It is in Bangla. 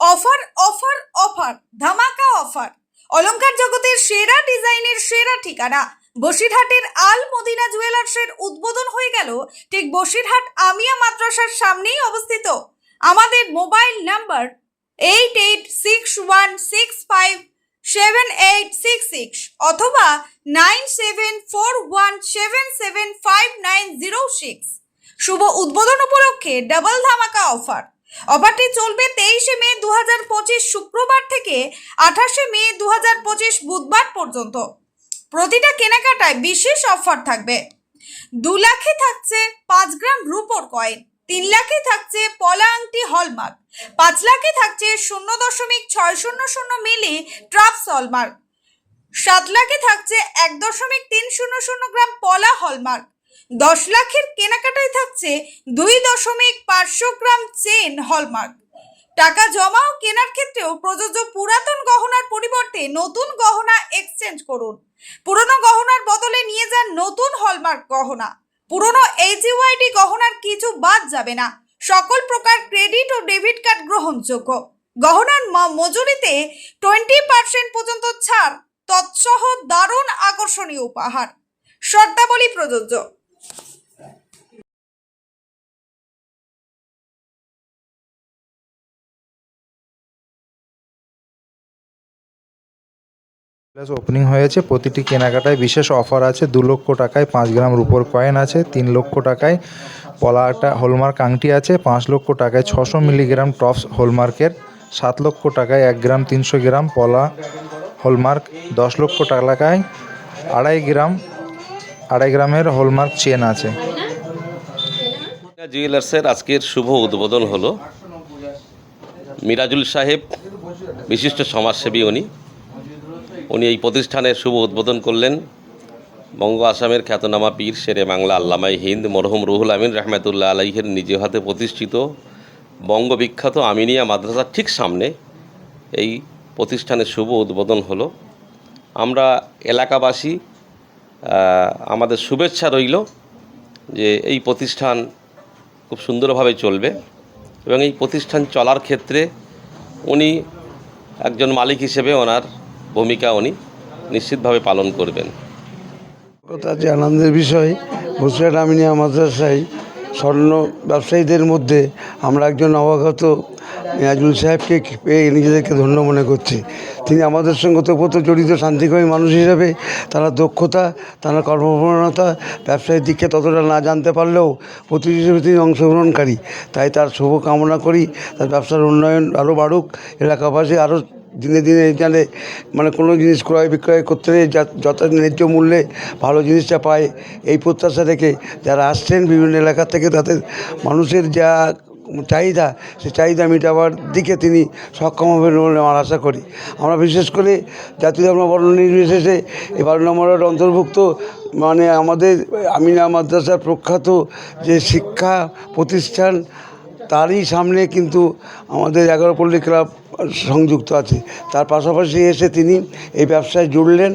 অফার অফার অফার, ধামাকা অফার। অলংকার জগতের সেরা ডিজাইনের সেরা ঠিকানা। বসিরহাটের আল মদিনা জুয়েলার্সের উদ্বোধন হয়ে গেল ঠিক বসিরহাট আমিয়া মাদ্রাসার সামনেই অবস্থিত। আমাদের mobile number eight eight six one six five seven eight six six অথবা nine seven four one seven seven five nine zero six শুভ উদ্বোধন উপলক্ষে ডাবল ধামাকা অফার। অফারটি চলবে তেইশে মে দু শুক্রবার থেকে আঠাশে মে দু বুধবার পর্যন্ত। প্রতিটা কেনাকাটায় বিশেষ অফার থাকবে। দু লাখে থাকছে পাঁচ গ্রাম রুপোর কয়েন, তিন লাখে থাকছে পলা আংটি হলমার্ক, পাঁচ লাখে থাকছে শূন্য দশমিক ছয় শূন্য শূন্য মিলি ট্রাপস হলমার্ক, সাত লাখে থাকছে এক দশমিক তিন শূন্য শূন্য গ্রাম পলা হলমার্ক দশ লাখের কেনাকাটায় থাকছে দুই দশমিক পাঁচশো গ্রাম চেন হলমার্ক। টাকা জমা ও কেনার ক্ষেত্রেও প্রযোজ্য পুরাতন গহনার পরিবর্তে নতুন গহনা এক্সচেঞ্জ করুন। পুরনো গহনার বদলে নিয়ে যান নতুন হলমার্ক গহনা। পুরনো এইচইউআইডি গহনার কিছু বাদ যাবে না। সকল প্রকার ক্রেডিট ও ডেবিট কার্ড গ্রহণযোগ্য। গহনার মজুরিতে টোয়েন্টি পার্সেন্ট পর্যন্ত ছাড়, তৎসহ দারুণ আকর্ষণীয় উপহার। শর্তাবলী প্রযোজ্য। প্লাস ওপেনিং হয়েছে, প্রতিটি কেনাকাটায় বিশেষ অফার আছে, দু লক্ষ টাকায় পাঁচ গ্রাম রুপোর কয়েন আছে, তিন লক্ষ টাকায় পলাটা হোলমার্ক আংটি আছে, পাঁচ লক্ষ টাকায় ছশো মিলিগ্রাম টপস হোলমার্কের সাত লক্ষ টাকায় এক গ্রাম তিনশো গ্রাম পলা হোলমার্ক দশ লক্ষ টাকায় আড়াই গ্রাম, আড়াই গ্রামের হোলমার্ক চেন আছে। জুয়েলার্সের আজকের শুভ উদ্বোধন হলো। মিরাজুল সাহেব, বিশিষ্ট সমাজসেবী উনি। উনি এই প্রতিষ্ঠানের শুভ উদ্বোধন করলেন। বঙ্গ আসামের খ্যাতনামা পীর শেরে বাংলা আল্লামাই হিন্দ মরহুম রুহুল আমিন রহমতুল্লাহ আলাইহের নিজ হাতে প্রতিষ্ঠিত বঙ্গবিখ্যাত আমিনিয়া মাদ্রাসার ঠিক সামনে এই প্রতিষ্ঠানের শুভ উদ্বোধন হলো। আমরা এলাকাবাসী আমাদের শুভেচ্ছা রইল যে এই প্রতিষ্ঠান খুব সুন্দরভাবে চলবে এবং এই প্রতিষ্ঠান চলার ক্ষেত্রে উনি একজন মালিক হিসেবে ওনার ভূমিকা উনি নিশ্চিতভাবে পালন করবেন। কথা যে আনন্দের বিষয় বসিরহাট আমিনিয়া মাদ্রাসায় স্বর্ণ ব্যবসায়ীদের মধ্যে আমরা একজন অবগত মিয়াজুল সাহেবকে পেয়ে নিজেদেরকে ধন্য মনে করছি। তিনি আমাদের সঙ্গে ওতপ্রোত জড়িত শান্তিকমী মানুষ হিসাবে তারা দক্ষতা, তারা কর্মপ্রবণতা ব্যবসায়িক দিককে ততটা না জানতে পারলেও হিসেবে তিনি অংশগ্রহণকারী। তাই তার শুভ কামনা করি, তার ব্যবসার উন্নয়ন আরও বাড়ুক, এলাকাবাসী আরও দিনে দিনে এখানে মানে কোনো জিনিস ক্রয় বিক্রয় করতে যত ন্যায্য মূল্যে ভালো জিনিসটা পায়। এই প্রত্যাশা রেখে যারা আসছেন বিভিন্ন এলাকা থেকে, তাদের মানুষের যা চাহিদা সে চাহিদা মেটাবার দিকে তিনি সক্ষম হবেন বলে আমার আশা করি। আমরা বিশেষ করে জাতীয় ধর্ম বর্ণ নির্বিশেষে এই বারো নম্বরের অন্তর্ভুক্ত মানে আমাদের আমিনা মাদ্রাসার প্রখ্যাত যে শিক্ষা প্রতিষ্ঠান তারই সামনে কিন্তু আমাদের এগারো পল্লী ক্লাব সংযুক্ত আছে। তার পাশাপাশি এসে তিনি এই ব্যবসায় জুড়লেন।